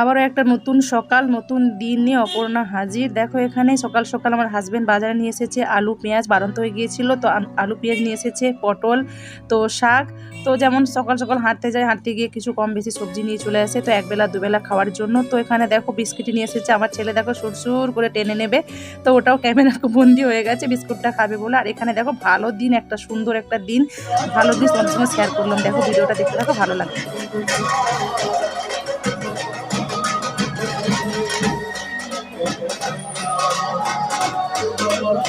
আবারও একটা নতুন সকাল, নতুন দিন নিয়ে অপর্ণা হাজির। দেখো এখানে সকাল সকাল আমার হাজব্যান্ড বাজারে নিয়ে এসেছে আলু, পেঁয়াজ, বাড়ন্ত হয়ে গিয়েছিল। তো আলু, পেঁয়াজ নিয়ে এসেছে, পটল, তো শাক। তো যেমন সকাল সকাল হাঁটতে যায় হাঁটতে গিয়ে কিছু কম বেশি সবজি নিয়ে চলে আসে। তো একবেলা, দুবেলা খাওয়ার জন্য। তো এখানে দেখো বিস্কিট নিয়ে এসেছে। আমার ছেলে দেখো সুরসুর করে টেনে নেবে। তো ওটাও ক্যামেরা বন্দি হয়ে গেছে, বিস্কুটটা খাবে বলে। আর এখানে দেখো ভালো দিন, একটা সুন্দর একটা দিন। ভালো দিন তোমাদের সঙ্গে শেয়ার করলাম। দেখো ভিডিওটা দেখতে দেখো ভালো লাগে ওটা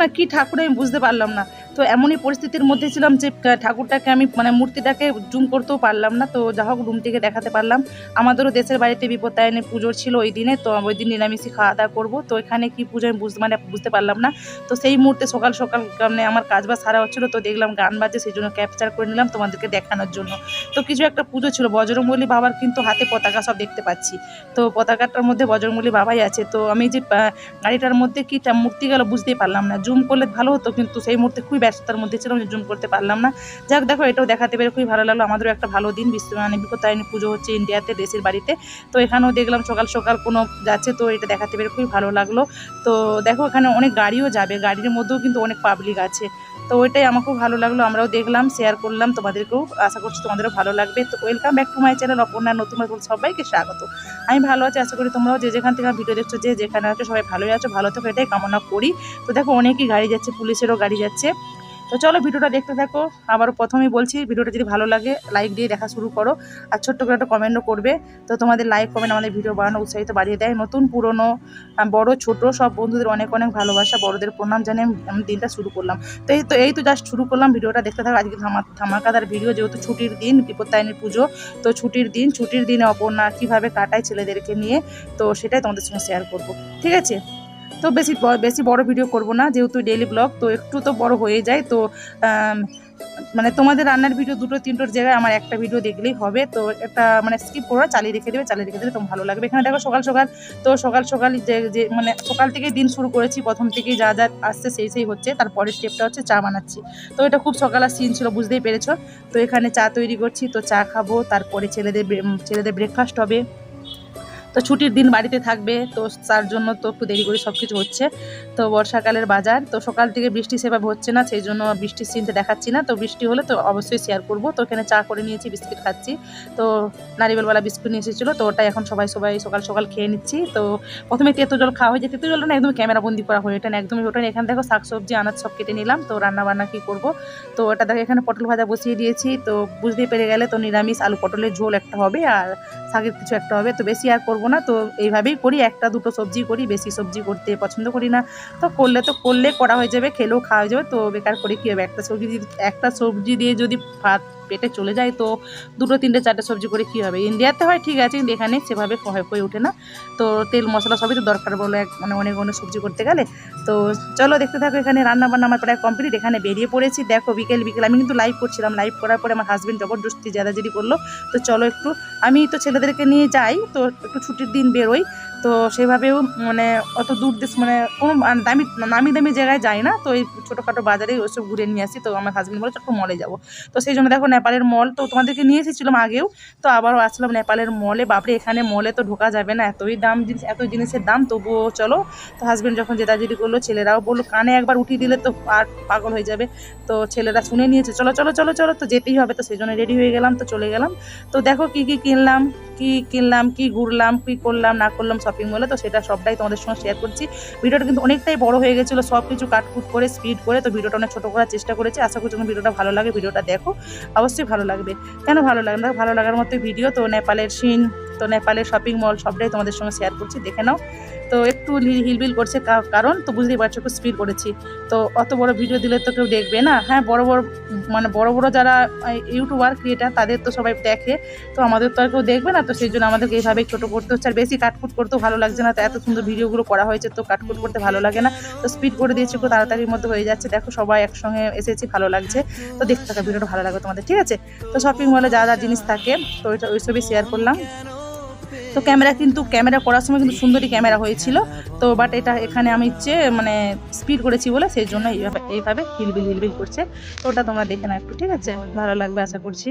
না কি ঠাকুর আমি বুঝতে পারলাম না। তো এমনই পরিস্থিতির মধ্যে ছিলাম যে ঠাকুরটাকে আমি মানে মূর্তিটাকে জুম করতেও পারলাম না। তো যা হোক রুম থেকে দেখাতে পারলাম। আমাদেরও দেশের বাড়িতে বিপত্তায়নে পুজো ছিল ওই দিনে। তো ওই দিন নিরামিষই খাওয়া দাওয়া করব। তো এখানে কি পুজো আমি বুঝতে মানে বুঝতে পারলাম না। তো সেই মুহূর্তে সকাল সকাল মানে আমার কাজ বাজ সারা হচ্ছিল। তো দেখলাম গান বাজে, সেই জন্য ক্যাপচার করে নিলাম তোমাদেরকে দেখানোর জন্য। তো কিছু একটা পুজো ছিল। বজরংবলী বাবার কিন্তু হাতে পতাকা সব দেখতে পাচ্ছি। তো পতাকাটার মধ্যে বজরংবলী বাবাই আছে। তো আমি যে গাড়িটার মধ্যে কি মূর্তি গেল বুঝতেই পারলাম না। জুম করলে ভালো হতো, কিন্তু সেই মুহূর্তে খুবই ব্যস্ততার মধ্যে ছিলাম জুম করতে পারলাম না। যাক, দেখো, এটাও দেখাতে পেরে খুবই ভালো লাগল। আমাদেরও একটা ভালো দিন। বিশ্ব মানে বিপত্তায়নী পুজো হচ্ছে ইন্ডিয়াতে, দেশের বাড়িতে। তো এখানেও দেখলাম সকাল সকাল কোনো যাচ্ছে, তো এটা দেখাতে পেরে খুবই ভালো লাগল। তো দেখো, এখানে অনেক গাড়িও যাবে। গাড়ির মধ্যেও কিন্তু অনেক পাবলিক আছে। তো ওইটাই আমাকেও ভালো লাগল। আমরাও দেখলাম শেয়ার করলাম। তোমাদেরকেও আশা করছি তোমাদেরও ভালো লাগবে। তো welcome back to my channel Aparna নতুন সবাইকে স্বাগত। আমি ভালো আছি, আশা করি তোমরাও যে যেখান থেকে ভিডিও দেখছ, যে যেখানে আছো, সবাই ভালোই আছো, ভালো থাকো, এটাই কামনা করি। তো দেখো, অনেকই গাড়ি যাচ্ছে, পুলিশেরও গাড়ি যাচ্ছে। তো চলো ভিডিওটা দেখতে থাকো। আবার প্রথমেই বলছি, ভিডিওটা যদি ভালো লাগে লাইক দিয়ে দেখা শুরু করো। আর ছোট্ট করে একটা কমেন্টও করবে। তো তোমাদের লাইক কমেন্ট আমাদের ভিডিও বানানো উৎসাহিত বাড়িয়ে দেয়। নতুন, পুরনো বড়, ছোট, সব বন্ধুদের অনেক অনেক ভালোবাসা, বড়দের প্রণাম জানিয়ে আমি- দিনটা শুরু করলাম। তো এই তো এই তো জাস্ট শুরু করলাম ভিডিওটা। দেখতে থাকো, আজকে ধামা ধামাকাদার ভিডিও যেহেতু ছুটির দিন, বিপত্তায়নের পুজো, তো ছুটির দিন, ছুটির দিনে অপর্ণা কীভাবে কাটায় ছেলেদেরকে নিয়ে, তো সেটাই তোমাদের সঙ্গে শেয়ার করব। ঠিক আছে? তো বেশি বেশি বড় ভিডিও করব না, যেহেতু ডেলি ব্লগ তো একটু তো বড় হয়ে যায়। তো মানে তোমাদের রান্নার ভিডিও দুটো, তিনটোর জায়গায় আমার একটা ভিডিও দেখলেই হবে। তো একটা মানে স্কিপ করে, চালিয়ে রেখে দেবে, চালিয়ে রেখে দিলে তোমার ভালো লাগবে। এখানে দেখো সকাল সকাল, তো সকাল সকাল যে যে মানে সকাল থেকেই দিন শুরু করেছি। প্রথম থেকেই যা যা আসছে সেই সেই হচ্ছে। তারপরের স্টেপটা হচ্ছে চা বানাচ্ছি। তো এটা খুব সকালের সিন ছিল, বুঝতেই পেরেছ। তো এখানে চা তৈরি করছি, তো চা খাব। তারপরে ছেলেদের ছেলেদের ব্রেকফাস্ট হবে। তো ছুটির দিন বাড়িতে থাকবে, তো তার জন্য তো একটু দেরি করে সব কিছু হচ্ছে। তো বর্ষাকালের বাজার, তো সকাল থেকে বৃষ্টি সেভাবে হচ্ছে না, সেই জন্য বৃষ্টির সিনটা দেখাচ্ছি না। তো বৃষ্টি হলে তো অবশ্যই শেয়ার করব। তো এখানে চা করে নিয়েছি, বিস্কিট খাচ্ছি। তো নারিকেলওয়ালা বিস্কুট নিয়ে এসেছিল, তো ওটা এখন সবাই সবাই সকাল সকাল খেয়ে নিচ্ছি। তো প্রথমে তেতো জল খাওয়া হয়েছে তেঁতো জলটা না একদম ক্যামেরা বন্দি করা হয়ে এটা না, একদমই ওটা না। এখানে দেখো শাকসবজি আনাজ সব কেটে নিলাম, তো রান্না বান্না কী করব? তো ওটা দেখো, এখানে পটল ভাজা বসিয়ে দিয়েছি, তো বুঝতেই পেরে গেলে তো নিরামিষ, আলু পটলের ঝোল একটা হবে, আর শাকের কিছু একটা হবে, তো বেশি আর করব না। তো এইভাবেই করি, একটা দুটো সবজি করি, বেশি সবজি করতে পছন্দ করি না। তো করলে তো করলে করা হয়ে যাবে, খেলেও খাওয়া হয়ে যাবে। তো বেকার করে কী হবে? একটা সবজি একটা সবজি দিয়ে যদি ভাত পেটে চলে যায় তো দুটো, তিনটে, চারটে সবজি করে কী হবে? ইন্ডিয়াতে হয় ঠিক আছে, কিন্তু এখানে সেভাবে হয়ে ওঠে না। তো তেল, মশলা সবই তো দরকার বলে এক মানে অনেক অনেক সবজি করতে গেলে। তো চলো দেখতে থাকো, এখানে রান্না বান্না আমার প্রায় কমপ্লিট এখানে বেরিয়ে পড়েছি। দেখো বিকেল বিকেল। আমি কিন্তু লাইভ করছিলাম। লাইভ করার পরে আমার হাজব্যান্ড জবরদস্তি জাদাজাদি করল। তো চলো একটু আমি তো ছেলেদেরকে নিয়ে যাই, তো একটু ছুটির দিন বেরোই। তো সেভাবেও মানে অত দূর দেশ মানে কোনো দামি, নামি দামি জায়গায় যাই না। তো এই ছোটোখাটো বাজারেই ওসব ঘুরে নিয়ে আসি। তো আমার হাজব্যান্ড বলে একটু মলে যাব। তো সেই জন্য দেখো নেপালের মল তো তোমাদেরকে নিয়ে এসেছিলাম আগেও। তো আবারও আসলাম নেপালের মলে বাপরে, এখানে মলে তো ঢোকা যাবে না। এতই দাম জিনিস এত জিনিসের দাম। তবুও চলো। তো হাজব্যান্ড যখন জেদাজেদি করল, ছেলেরাও বলল, কানে একবার উঠিয়ে দিলে তো আর পাগল হয়ে যাবে। তো ছেলেরা শুনে নিয়েছে, চলো চলো চলো চলো। তো যেতেই হবে। তো সেই জন্য রেডি হয়ে গেলাম। তো চলে গেলাম। তো দেখো কি কি কিনলাম। কি কিনলাম, কি ঘুরলাম, কি করলাম, না করলাম শপিং মলে তো সেটা সবটাই তোমাদের সঙ্গে শেয়ার করছি। ভিডিওটা কিন্তু অনেকটাই বড় হয়ে গেছিল সব কিছু কাটকুট করে স্পিড করে, তো ভিডিওটা অনেক ছোটো করার চেষ্টা করেছি। আশা করছি তোমার ভিডিওটা ভালো লাগে, ভিডিওটা দেখো। অবশ্যই ভালো লাগবে। কেন ভালো লাগে না? ভালো লাগার মতো ভিডিও তো নেপালের সিন তো নেপালের শপিং মল সবটাই তোমাদের সঙ্গে শেয়ার করছি। দেখে নাও। তো একটু হিলবিল করছে কারণ, তো বুঝতেই পারছ একটু স্পিড করেছি। তো অত বড় ভিডিও দিলে তো কেউ দেখবে না। হ্যাঁ বড় বড় মানে বড় বড় যারা ইউটিউবার ক্রিয়েটার তাদের তো সবাই দেখে। তো আমাদের তো আর কেউ দেখবে না, তো সেই জন্য আমাদেরকে এইভাবে ছোটো করতে হচ্ছে। আর বেশি কাটকুট করতেও ভালো লাগছে না, তো এত সুন্দর ভিডিওগুলো করা হয়েছে, তো কাটকুট করতে ভালো লাগে না। তো স্পিড করে দিয়েছি, খুব তাড়াতাড়ির মধ্যে হয়ে যাচ্ছে। দেখো, সবাই একসঙ্গে এসেছি, ভালো লাগছে। তো দেখতে থাকা ভিডিওটা ভালো লাগবে তোমাদের, ঠিক আছে? তো শপিং মলে যা যা জিনিস থাকে, তো ওই সবই শেয়ার করলাম। তো ক্যামেরা কিন্তু, ক্যামেরা করার সময় কিন্তু সুন্দরই ক্যামেরা হয়েছিল। তো বাট এটা এখানে আমি যে মানে স্পিড করেছি বলে সেই জন্য এইভাবে এইভাবে হিলবিল হিলবিল করছে। তো ওটা তোমরা দেখে না একটু, ঠিক আছে? ভালো লাগবে আশা করছি।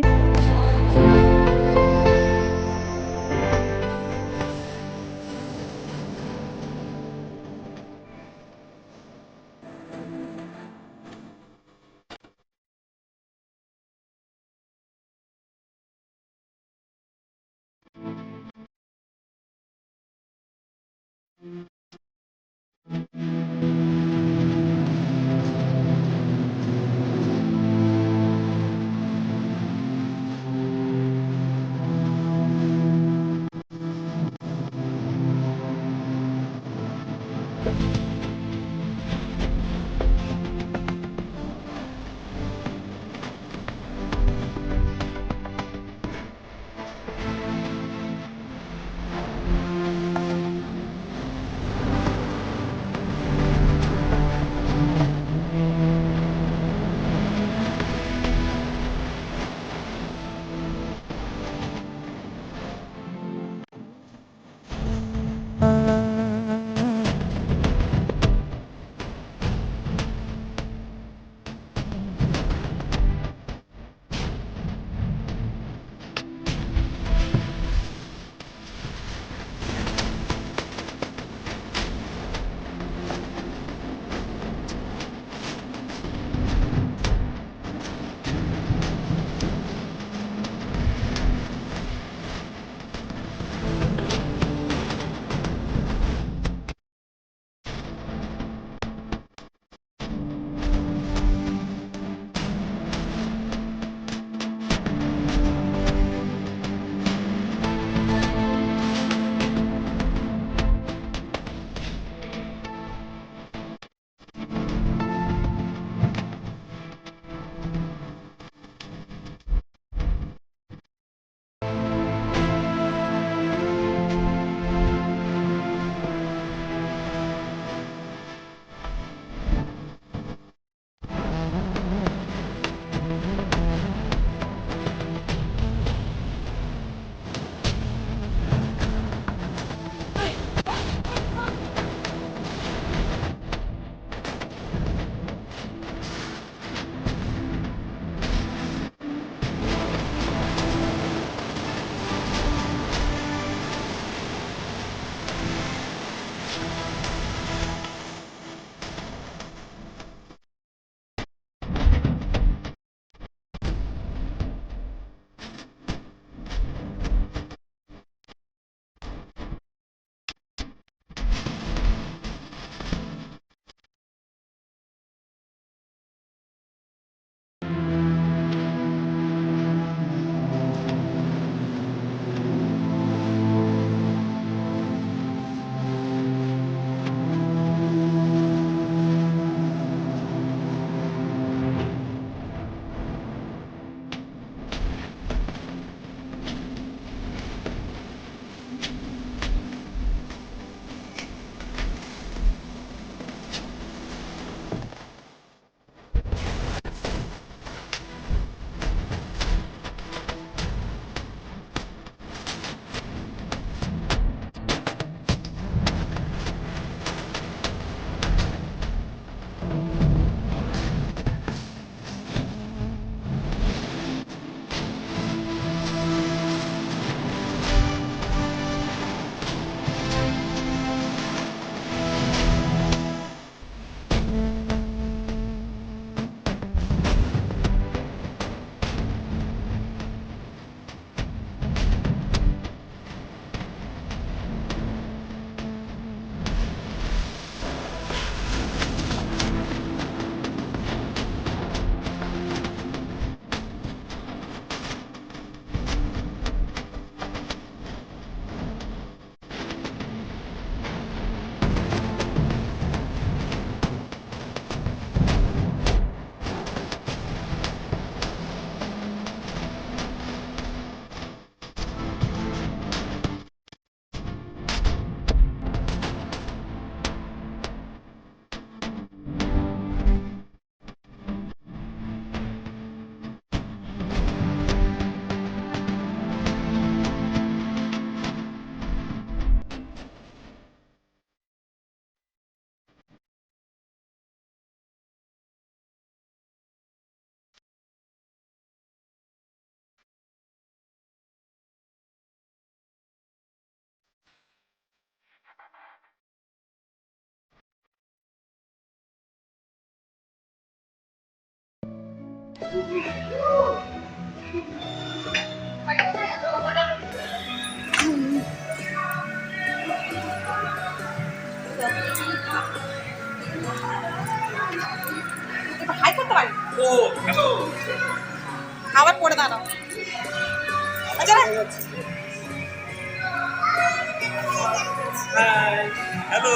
করতে পারি দাঁড়াও আচ্ছা? হ্যালো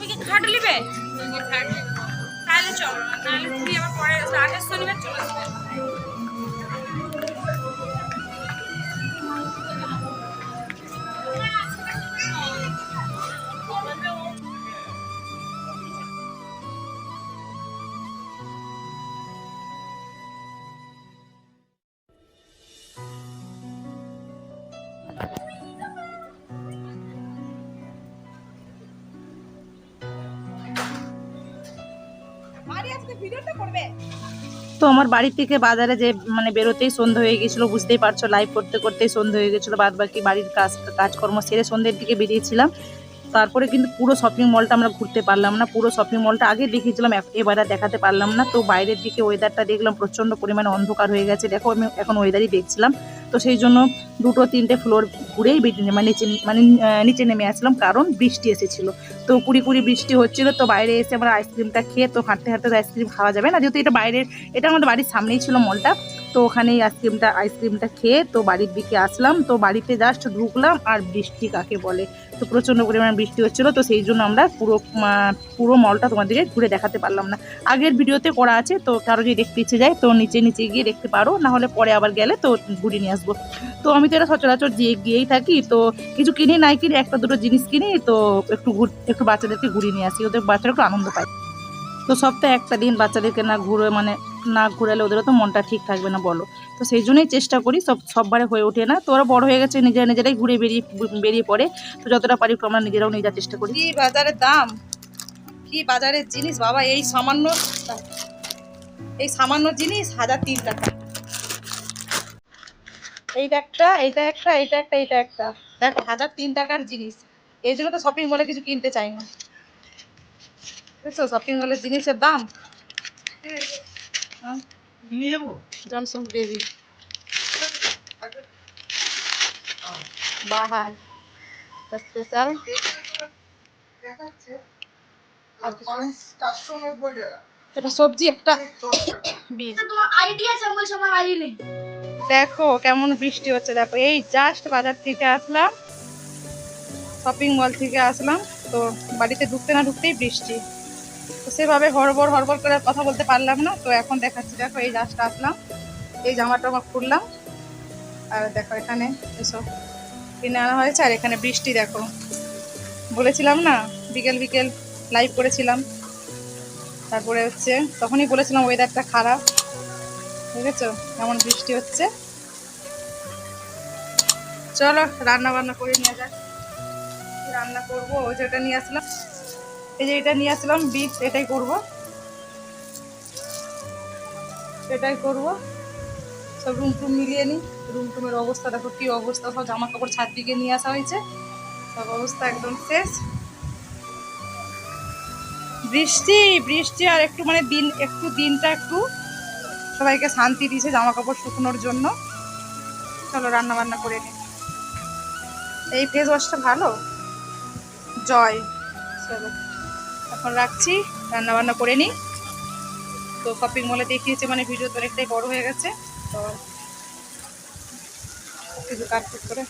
তুমি কি খাট নিবে? তাহলে চলো নাহলে তুমি আবার পরে আগের শনিবার চলে। আসবে তো আমার বাড়ি থেকে বাজারে যে মানে বেরোতেই সন্ধ্যা হয়ে গেছিল, বুঝতেই পারছ লাইভ করতে করতেই সন্ধ্যা হয়ে গেছিল বাদ বাকি বাড়ির কাজ, কাজকর্ম সেরে সন্ধ্যের দিকে বেরিয়েছিলাম। তারপরে কিন্তু পুরো শপিং মলটা আমরা ঘুরতে পারলাম না, পুরো শপিং মলটা আগে দেখিয়েছিলাম এবার দেখাতে পারলাম না। তো বাইরের দিকে ওয়েদারটা দেখলাম, প্রচণ্ড পরিমাণে অন্ধকার হয়ে গেছে। দেখো, আমি এখন ওয়েদারই দেখছিলাম। তো সেই জন্য দুটো তিনটে ফ্লোর ঘুরেই মানে নিচে মানে নিচে নেমে আসলাম, কারণ বৃষ্টি এসেছিল। তো কুড়ি কুড়ি বৃষ্টি হচ্ছিল, তো বাইরে এসে আমরা আইসক্রিমটা খেয়ে তো হাঁটতে হাঁটতে আইসক্রিম খাওয়া যাবে না। যেহেতু এটা বাইরের এটা আমাদের বাড়ির সামনেই ছিল মলটা তো ওখানেই আইসক্রিমটা আইসক্রিমটা খেয়ে তো বাড়ির দিকে আসলাম। তো বাড়িতে জাস্ট ঢুকলাম, আর বৃষ্টি কাকে বলে? তো প্রচণ্ড পরিমাণে বৃষ্টি হচ্ছিল, তো সেই জন্য আমরা পুরো পুরো মলটা তোমাদেরকে ঘুরে দেখাতে পারলাম না। আগের ভিডিওতে করা আছে, তো কারও যদি দেখতে ইচ্ছে যায়, তো নিচে নিচে গিয়ে দেখতে পারো না হলে পরে আবার গেলে তো ঘুরে নিয়ে আসব। তো আমি তো এটা সচরাচর গিয়ে গিয়েই থাকি, তো কিছু কিনি নাই কিনি একটা দুটো জিনিস কিনি, তো একটু ঘুর একটু বাচ্চাদেরকে ঘুরিয়ে নিয়ে আসি, ওদের বাচ্চারা একটু আনন্দ পায়। তো সপ্তাহে একটা দিন বাচ্চাদেরকে না ঘুরে মানে না ঘুরালে ওদেরও তো মনটা ঠিক থাকবে না, বলো। তো সেই জন্যই চেষ্টা করি, সব সববারে হয়ে ওঠে না। তো ওরা বড় হয়ে গেছে, নিজেরা নিজেরাই ঘুরে বেরিয়ে বেরিয়ে পড়ে। তো যতটা পারি আমরা নিজেরাও নিয়ে চেষ্টা করি। বাজারের দাম? কি বাজারের জিনিস? বাবা, এই সামান্য এই সামান্য জিনিস হাজার তিন টাকা। এইটা একটা এইটা একটা এইটা একটা এইটা একটা। দেখো হাজার তিন টাকার জিনিস। এই জন্য তো শপিং মলে কিছু কিনতে চাই না। বুঝছ? শপিং মলের জিনিসের দাম। হ্যাঁ? জনসন বেবি বাহার। স্পেশাল এটা সবজি, একটা দেখো, কেমন বৃষ্টি হচ্ছে। দেখো, এই জাস্ট বাজার থেকে আসলাম শপিং মল থেকে আসলাম। তো বাড়িতে ঢুকতে না ঢুকতেই বৃষ্টি। তো সেভাবে হড়বড় হড়বড় করে কথা বলতে পারলাম না। তো এখন দেখাচ্ছি, দেখো, এই জাস্ট আসলাম। এই জামাটা আমার খুললাম। আর দেখো, এখানে এসব কিনে আনা হয়েছে। আর এখানে বৃষ্টি, দেখো। বলেছিলাম না, বিকেল বিকেল লাইভ করেছিলাম। তারপরে হচ্ছে, তখনই বলেছিলাম ওয়েদারটা খারাপ। ঠিক আছে এমন বৃষ্টি হচ্ছে? চলো রান্না বান্না করে নিয়ে যাক। রান্না করব? ওই যে ওটা নিয়ে আসলাম। এই যে এটা নিয়ে আসলাম, বিট, এটাই করব। এটাই করব। সব রুম টুম মিলিয়ে নিই। রুম টুমের অবস্থা, দেখো কি অবস্থা। সব জামা কাপড় ছাদ দিকে নিয়ে আসা হয়েছে। সব অবস্থা একদম শেষ বৃষ্টি বৃষ্টি আর একটু মানে দিন, একটু দিনটা একটু সবাইকে শান্তি দিয়েছে জামা কাপড় শুকনোর জন্য। চলো রান্না বান্না করে নিই এই ফেস ওয়াশটা ভালো? জয়। চলো, এখন রাখছি রান্না বান্না করে নিই তো শপিং মলে দেখিয়েছে মানে ভিডিও তো অনেকটাই বড় হয়ে গেছে। তো কিছু কাটকুট করে